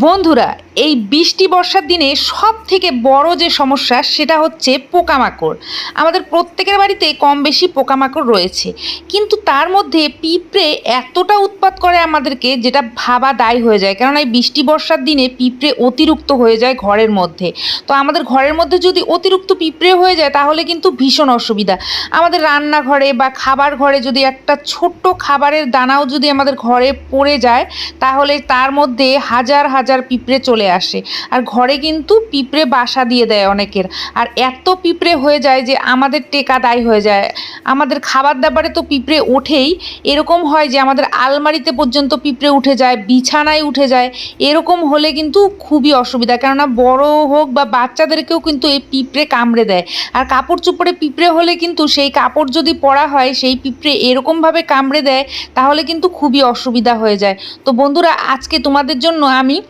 বন্ধুরা, এই বৃষ্টি বর্ষার দিনে সব থেকে বড় যে সমস্যা সেটা হচ্ছে পোকামাকড়। আমাদের প্রত্যেকের বাড়িতে কম বেশি পোকামাকড় রয়েছে। কিন্তু তার মধ্যে পিঁপড়ে এতটা উৎপাত করে আমাদেরকে যেটা ভাবা দায় হয়ে যায়। কারণ এই বৃষ্টি বর্ষার দিনে পিঁপড়ে অতিরিক্ত হয়ে যায় ঘরের মধ্যে। তো আমাদের ঘরের মধ্যে যদি অতিরিক্ত পিঁপড়ে হয়ে যায়, তাহলে কিন্তু ভীষণ অসুবিধা। আমাদের রান্নাঘরে বা খাবার ঘরে যদি একটা ছোট্ট খাবারের দানাও যদি আমাদের ঘরে পড়ে যায়, তাহলে তার মধ্যে হাজার হাজার পিঁপড়ে চলে আসে। আর ঘরে কিন্তু পিঁপড়ে বাসা দিয়ে দেয় অনেকের। আর এত পিঁপড়ে হয়ে যায় যে আমাদের টেকা দায় হয়ে যায়। আমাদের খাবার দাবারে তো পিঁপড়ে ওঠেই। এরকম হয় যে আমাদের আলমারিতে পর্যন্ত পিঁপড়ে উঠে যায়, বিছানায় উঠে যায়। এরকম হলে কিন্তু খুবই অসুবিধা। কেননা বড় হোক বা বাচ্চাদেরকেও কিন্তু এই পিঁপড়ে কামড়ে দেয়। আর কাপড় চুপড়ে পিঁপড়ে হলে কিন্তু সেই কাপড় যদি পরা হয়, সেই পিঁপড়ে এরকমভাবে কামড়ে দেয়, তাহলে কিন্তু খুবই অসুবিধা হয়ে যায়। তো বন্ধুরা, আজকে তোমাদের জন্য আমি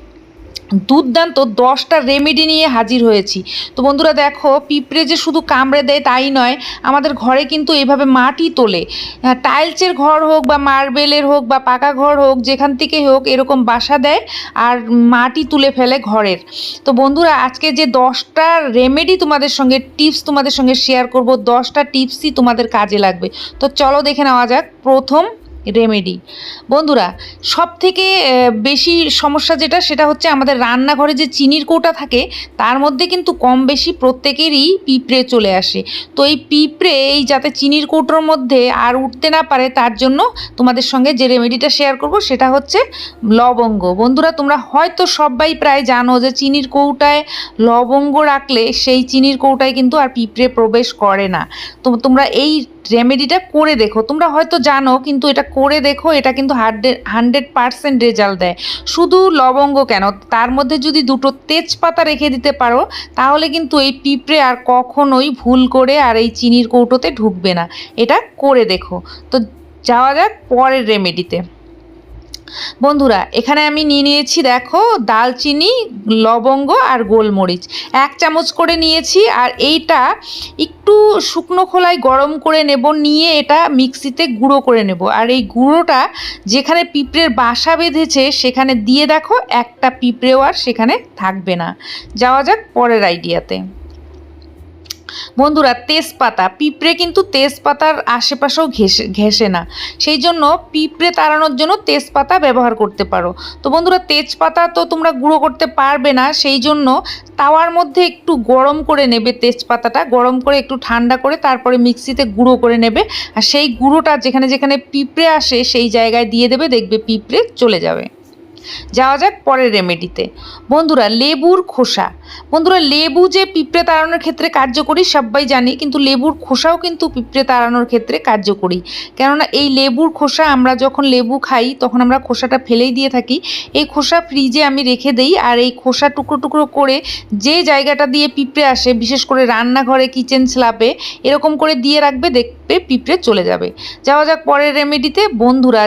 দুর্দান্ত দশটা রেমেডি নিয়ে হাজির হয়েছি। তো বন্ধুরা দেখো, পিঁপড়ে যে শুধু কামড়ে দেয় তাই নয়, আমাদের ঘরে কিন্তু এভাবে মাটি তোলে। টাইলসের ঘর হোক বা মার্বেলের হোক বা পাকা ঘর হোক, যেখান থেকে হোক এরকম বাসা দেয় আর মাটি তুলে ফেলে ঘরের। তো বন্ধুরা, আজকে যে দশটা রেমেডি তোমাদের সঙ্গে টিপস তোমাদের সঙ্গে শেয়ার করব, দশটা টিপসই তোমাদের কাজে লাগবে। তো চলো দেখে নেওয়া যাক, প্রথম রেমেডি বন্ধুরা সব থেকে বেশি সমস্যা যেটা, সেটা হচ্ছে আমাদের রান্নাঘরে যে চিনির কৌটা থাকে, তার মধ্যে কিন্তু কম বেশি প্রত্যেকেরই পিঁপড়ে চলে আসে। তো এই পিঁপড়ে, এই যাতে চিনির কৌটোর মধ্যে আর উঠতে না পারে, তার জন্য তোমাদের সঙ্গে যে রেমেডিটা শেয়ার করব, সেটা হচ্ছে লবঙ্গ। বন্ধুরা, তোমরা হয়তো সবাই প্রায় জানো যে চিনির কৌটায় লবঙ্গ রাখলে সেই চিনির কৌটায় কিন্তু আর পিঁপড়ে প্রবেশ করে না। তো তোমরা এই রেমেডিটা করে দেখো। তোমরা হয়তো জানো, কিন্তু এটা করে দেখো, এটা কিন্তু হান্ড্রেড হান্ড্রেড পারসেন্ট রেজাল্ট দেয়। শুধু লবঙ্গ কেন? তার মধ্যে যদি দুটো তেজপাতা রেখে দিতে পারো, তাহলে কিন্তু এই পিঁপড়ে আর কখনোই ভুল করে আর এই চিনির কৌটোতে ঢুকবে না। এটা করে দেখো। তো যাওয়া যাক পরের রেমেডিতে বন্ধুরা, এখানে আমি নিয়ে নিয়েছি, দেখো, দালচিনি, লবঙ্গ আর গোলমরিচ। এক চামচ করে নিয়েছি, আর এইটা একটু শুকনো খোলায় গরম করে নেব, নিয়ে এটা মিক্সিতে গুঁড়ো করে নেব। আর এই গুঁড়োটা যেখানে পিঁপড়ের বাসা বেঁধেছে, সেখানে দিয়ে দেখো, একটা পিঁপড়েও আর সেখানে থাকবে না। যাওয়া যাক পরের আইডিয়াতে বন্ধুরা, তেজপাতা। পিঁপড়ে কিন্তু তেজপাতার আশেপাশেও ঘেসে ঘেসে না। সেই জন্য পিঁপড়ে তাড়ানোর জন্য তেজপাতা ব্যবহার করতে পারো। তো বন্ধুরা, তেজপাতা তো তোমরা গুঁড়ো করতে পারবে না, সেই জন্য তাওয়ার মধ্যে একটু গরম করে নেবে তেজপাতাটা। গরম করে একটু ঠান্ডা করে তারপরে মিক্সিতে গুঁড়ো করে নেবে। আর সেই গুঁড়োটা যেখানে যেখানে পিঁপড়ে আসে, সেই জায়গায় দিয়ে দেবে, দেখবে পিঁপড়ে চলে যাবে। যাওয়া যাক পরের রেমেডিতে বন্ধুরা, লেবুর খোসা। বন্ধুরা, লেবু যে পিঁপড়ে তাড়ানোর ক্ষেত্রে কার্যকরী, সবাই জানি, কিন্তু লেবুর খোসাও কিন্তু পিঁপড়ে তাড়ানোর ক্ষেত্রে কার্যকরী। কেননা, এই লেবুর খোসা আমরা যখন লেবু খাই, তখন আমরা খোসাটা ফেলেই দিয়ে থাকি। এই খোসা ফ্রিজে আমি রেখে দেই, আর এই খোসা টুকরো টুকরো করে যে জায়গাটা দিয়ে পিঁপড়ে আসে, বিশেষ করে রান্নাঘরে কিচেন স্ল্যাবে এরকম করে দিয়ে রাখবে, দেখবে পিঁপড়ে চলে যাবে। যাওয়া যাক পরের রেমেডিতে বন্ধুরা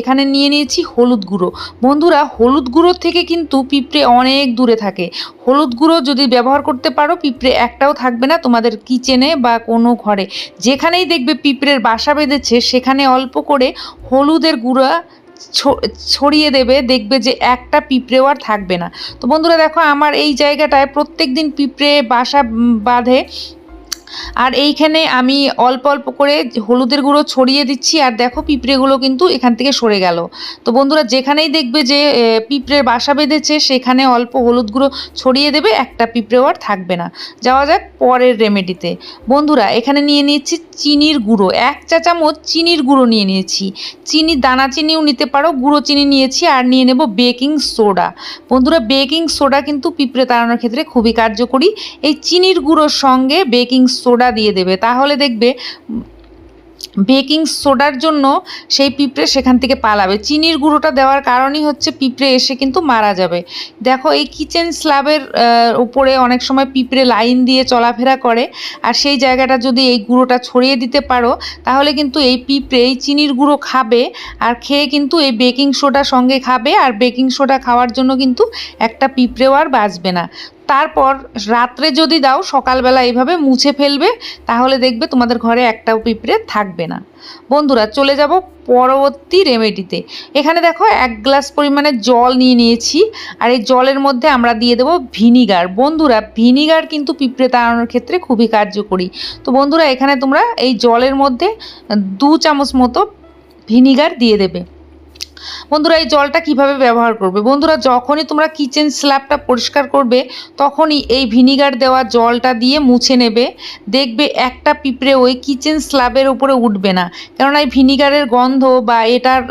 এখানে নিয়ে নিয়েছি হলুদ গুঁড়ো। বন্ধুরা, হলুদ গুঁড়ো থেকে কিন্তু পিঁপড়ে অনেক দূরে থাকে। হলুদ গুঁড়ো যদি ব্যবহার করতে পারো, পিঁপড়ে একটাও থাকবে না তোমাদের কিচেনে বা কোনো ঘরে। যেখানেই দেখবে পিঁপড়ের বাসা বেঁধেছে, সেখানে অল্প করে হলুদের গুঁড়া ছড়িয়ে দেবে, দেখবে যে একটা পিঁপড়েও আর থাকবে না। তো বন্ধুরা, দেখো আমার এই জায়গাটায় প্রত্যেক দিন পিঁপড়ে বাসা বাঁধে। আর এইখানে আমি অল্প অল্প করে হলুদের গুঁড়ো ছড়িয়ে দিচ্ছি, আর দেখো পিঁপড়েগুলো কিন্তু এখান থেকে সরে গেল। তো বন্ধুরা, যেখানেই দেখবে যে পিঁপড়ের বাসা বেঁধেছে, সেখানে অল্প হলুদ গুঁড়ো ছড়িয়ে দেবে, একটা পিঁপড়েও আর থাকবে না। যাওয়া যাক পরের রেমেডিতে বন্ধুরা, এখানে নিয়ে নিয়েছি চিনির গুঁড়ো। এক চা চামচ চিনির গুঁড়ো নিয়ে নিয়েছি। চিনি, দানা চিনিও নিতে পারো, গুঁড়ো চিনি নিয়েছি, আর নিয়ে নেব বেকিং সোডা। বন্ধুরা, বেকিং সোডা কিন্তু পিঁপড়ে তাড়ানোর ক্ষেত্রে খুবই কার্যকরী। এই চিনির গুঁড়োর সঙ্গে বেকিং সোডা দিয়ে দেবে। তাহলে দেখবে বেকিং সোডার জন্য সেই পিঁপড়ে সেখান থেকে পালাবে। চিনির গুঁড়োটা দেওয়ার কারণই হচ্ছে পিঁপড়ে এসে কিন্তু মারা যাবে। দেখো, এই কিচেন স্ল্যাবের উপরে অনেক সময় পিঁপড়ে লাইন দিয়ে চলাফেরা করে। আর সেই জায়গাটা যদি এই গুঁড়োটা ছড়িয়ে দিতে পারো, তাহলে কিন্তু এই পিঁপড়ে এই চিনির গুঁড়ো খাবে। আর খেয়ে কিন্তু এই বেকিং সোডা সঙ্গে খাবে। আর বেকিং সোডা খাওয়ার জন্য কিন্তু একটা পিঁপড়েও আর বাঁচবে না। তারপর রাত্রে যদি দাও, সকালবেলা এইভাবে মুছে ফেলবে, তাহলে দেখবে তোমাদের ঘরে একটাও পিঁপড়ে থাকবে না। বন্ধুরা, চলে যাব পরবর্তী রেমেডিতে এখানে দেখো এক গ্লাস পরিমাণে জল নিয়ে নিয়েছি, আর এই জলের মধ্যে আমরা দিয়ে দেবো ভিনিগার। বন্ধুরা, ভিনিগার কিন্তু পিঁপড়ে তাড়ানোর ক্ষেত্রে খুবই কার্যকরী। তো বন্ধুরা, এখানে তোমরা এই জলের মধ্যে দু চামচ মতো ভিনিগার দিয়ে দেবে। বন্ধুরা, এই জলটা কীভাবে ব্যবহার করবে? বন্ধুরা, যখনই তোমরা কিচেন স্ল্যাবটা পরিষ্কার করবে, তখনই এই ভিনিগার দেওয়া জলটা দিয়ে মুছে নেবে। দেখবে একটা পিঁপড়ে ওই কিচেন স্ল্যাবের উপরে উঠবে না। কেননা এই ভিনিগারের গন্ধ বা এটার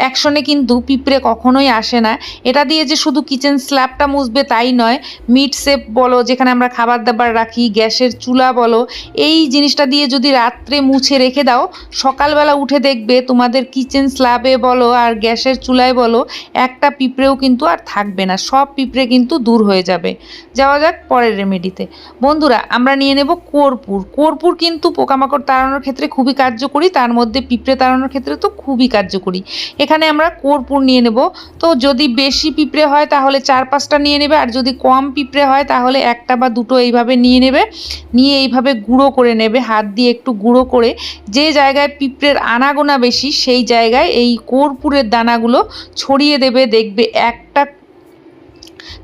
অ্যাকশনে কিন্তু পিঁপড়ে কখনোই আসে না। এটা দিয়ে যে শুধু কিচেন স্ল্যাবটা মুছবে তাই নয় মিট সেপ বলো, যেখানে আমরা খাবার দাবার রাখি, গ্যাসের চুলা বলো, এই জিনিসটা দিয়ে যদি রাত্রে মুছে রেখে দাও, সকালবেলা উঠে দেখবে তোমাদের কিচেন স্ল্যাবে বলো আর গ্যাসের চুলায় বলো, একটা পিঁপড়েও কিন্তু আর থাকবে না, সব পিঁপড়ে কিন্তু দূর হয়ে যাবে। যাওয়া যাক পরের রেমেডিতে বন্ধুরা, আমরা নিয়ে নেব কর্পূর। কর্পূর কিন্তু পোকামাকড় তাড়ানোর ক্ষেত্রে খুবই কার্যকরী, তার মধ্যে পিঁপড়ে তাড়ানোর ক্ষেত্রে তো খুবই কার্যকরী। এখানে আমরা কর্পূর নিয়ে নেব। তো যদি বেশি পিঁপড়ে হয় তাহলে চার পাঁচটা নিয়ে নেবে, আর যদি কম পিঁপড়ে হয় তাহলে একটা বা দুটো এইভাবে নিয়ে নেবে। নিয়ে এইভাবে গুঁড়ো করে নেবে, হাত দিয়ে একটু গুঁড়ো করে। যে জায়গায় পিঁপড়ের আনাগোনা বেশি, সেই জায়গায় এই কর্পূরের দানাগুলো ছড়িয়ে দেবে, দেখবে একটা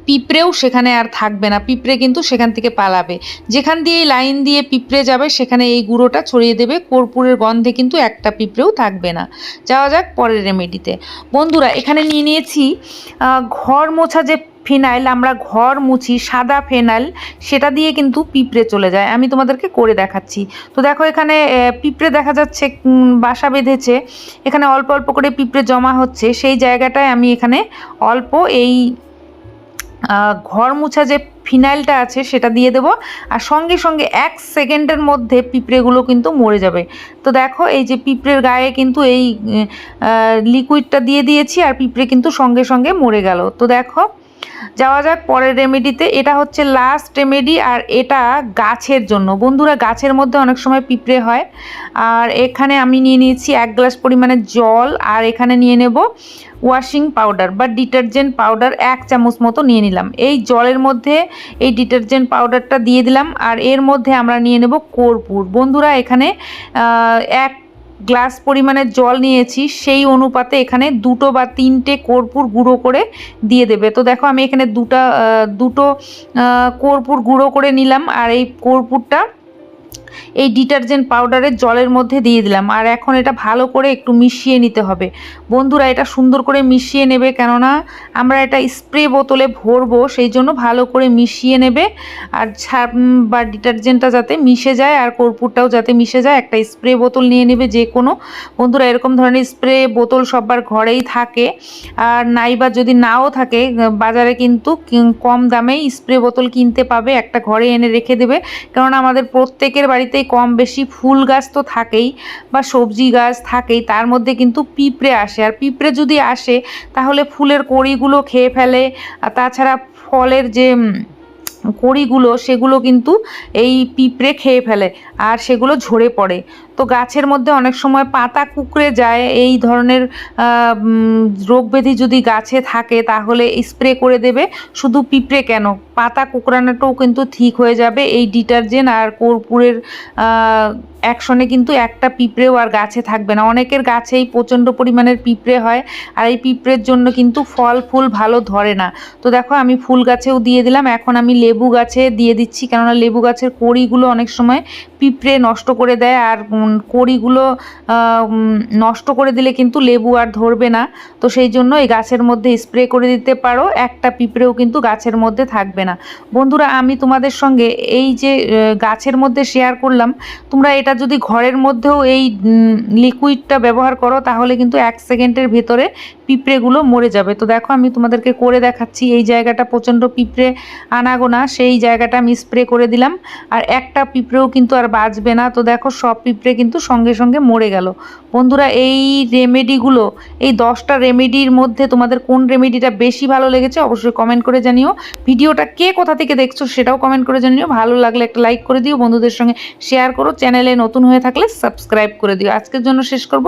পিঁপড়েও সেখানে আর থাকবে না। পিঁপড়ে কিন্তু সেখান থেকে পালাবে। যেখান দিয়ে লাইন দিয়ে পিঁপড়ে যাবে, সেখানে এই গুঁড়োটা ছড়িয়ে দেবে। কর্পূরের গন্ধে কিন্তু একটা পিঁপড়েও থাকবে না। যাওয়া যাক পরের রেমেডিতে বন্ধুরা, এখানে নিয়ে নিয়েছি ঘর মোছা যে ফিনাইল, আমরা ঘর মুছি, সাদা ফেনাইল, সেটা দিয়ে কিন্তু পিঁপড়ে চলে যায়। আমি তোমাদেরকে করে দেখাচ্ছি। তো দেখো এখানে পিঁপড়ে দেখা যাচ্ছে বাসা বেঁধেছে। এখানে অল্প অল্প করে পিঁপড়ে জমা হচ্ছে। সেই জায়গাটায় আমি এখানে অল্প এই ঘর মুছা যে ফিনাইলটা আছে, সেটা দিয়ে দেবো। আর সঙ্গে সঙ্গে এক সেকেন্ডের মধ্যে পিঁপড়েগুলো কিন্তু মরে যাবে। তো দেখো, এই যে পিঁপড়ের গায়ে কিন্তু এই লিকুইডটা দিয়ে দিয়েছি, আর পিঁপড়ে কিন্তু সঙ্গে সঙ্গে মরে গেল। তো দেখো যাওয়া যাক পরের রেমেডিতে এটা হচ্ছে লাস্ট রেমেডি আর এটা গাছের জন্য। বন্ধুরা, গাছের মধ্যে অনেক সময় পিঁপড়ে হয়। আর এখানে আমি নিয়ে নিয়েছি এক গ্লাস পরিমাণে জল আর এখানে নিয়ে নেব ওয়াশিং পাউডার বা ডিটারজেন্ট পাউডার এক চামচ মতো নিয়ে নিলাম। এই জলের মধ্যে এই ডিটারজেন্ট পাউডারটা দিয়ে দিলাম আর এর মধ্যে আমরা নিয়ে নেব কর্পূর। বন্ধুরা, এখানে এক গ্লাস পরিমাণে জল নিয়েছি, সেই অনুপাতে এখানে দুটো বা তিনটে কর্পূর গুঁড়ো করে দিয়ে দেবে। তো দেখো আমি এখানে দুটা দুটো কর্পূর গুঁড়ো করে নিলাম, আর এই কর্পূরটা এই ডিটারজেন্ট পাউডারের জলের মধ্যে দিয়ে দিলাম। আর এখন এটা ভালো করে একটু মিশিয়ে নিতে হবে। বন্ধুরা, এটা সুন্দর করে মিশিয়ে নেবে কেননা আমরা এটা স্প্রে বোতলে ভরবো সেই জন্য ভালো করে মিশিয়ে নেবে। আর ছাপ বা ডিটারজেন্টটা যাতে মিশে যায় আর কর্পূরটাও যাতে মিশে যায়, একটা স্প্রে বোতল নিয়ে নেবে যে কোনো। বন্ধুরা, এরকম ধরনের স্প্রে বোতল সবার ঘরেই থাকে। আর নাইবা যদি নাও থাকে, বাজারে কিন্তু কম দামেই স্প্রে বোতল কিনতে পাবে, একটা ঘরে এনে রেখে দেবে। কেননা আমাদের প্রত্যেকের বাড়িতেই কম বেশি ফুল গাছ তো থাকেই বা সবজি গাছ থাকেই, তার মধ্যে কিন্তু পিঁপড়ে আসে। আর পিঁপড়ে যদি আসে, তাহলে ফুলের কড়িগুলো খেয়ে ফেলে, আর তাছাড়া ফলের যে কড়িগুলো, সেগুলো কিন্তু এই পিঁপড়ে খেয়ে ফেলে, আর সেগুলো ঝরে পড়ে। তো গাছের মধ্যে অনেক সময় পাতা কুকড়ে যায়, এই ধরনের রোগ ব্যাধি যদি গাছে থাকে তাহলে স্প্রে করে দেবে। শুধু পিঁপড়ে কেন, পাতা কুকড়ানোটাও কিন্তু ঠিক হয়ে যাবে। এই ডিটারজেন্ট আর কর্পূরের অ্যাকশনে কিন্তু একটা পিঁপড়েও আর গাছে থাকবে না। অনেকের গাছেই প্রচণ্ড পরিমাণের পিঁপড়ে হয় আর এই পিঁপড়ের জন্য কিন্তু ফল ফুল ভালো ধরে না। তো দেখো, আমি ফুল গাছেও দিয়ে দিলাম। এখন আমি লেবু গাছে দিয়ে দিচ্ছি। কেননা লেবু গাছের কড়িগুলো অনেক সময় পিঁপড়ে নষ্ট করে দেয় আর কড়িগুলো নষ্ট করে দিলে কিন্তু লেবু আর ধরবে না। তো সেই জন্য এই গাছের মধ্যে স্প্রে করে দিতে পারো, একটা পিঁপড়েও কিন্তু গাছের মধ্যে থাকবে না। বন্ধুরা, আমি তোমাদের সঙ্গে এই যে গাছের মধ্যে শেয়ার করলাম, তোমরা এটা যদি ঘরের মধ্যেও এই লিকুইডটা ব্যবহার করো, তাহলে কিন্তু এক সেকেন্ডের ভেতরে পিঁপড়েগুলো মরে যাবে। তো দেখো আমি তোমাদেরকে করে দেখাচ্ছি, এই জায়গাটা প্রচণ্ড পিঁপড়ে আনাগোনা, সেই জায়গাটা আমি স্প্রে করে দিলাম। আর একটা পিঁপড়েও কিন্তু আর বাঁচবে না। তো দেখো সব পিঁপড়ে কিন্তু সঙ্গে সঙ্গে মরে গেল। বন্ধুরা, এই রেমেডিগুলো, এই দশটা রেমেডির মধ্যে তোমাদের কোন রেমেডিটা বেশি ভালো লেগেছে অবশ্যই কমেন্ট করে জানিও। ভিডিওটা কে কোথা থেকে দেখছ সেটাও কমেন্ট করে জানিও। ভালো লাগলে একটা লাইক করে দিও, বন্ধুদের সঙ্গে শেয়ার করো। চ্যানেলে নতুন হয়ে থাকলে সাবস্ক্রাইব করে দিও। আজকের জন্য শেষ করব।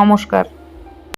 নমস্কার।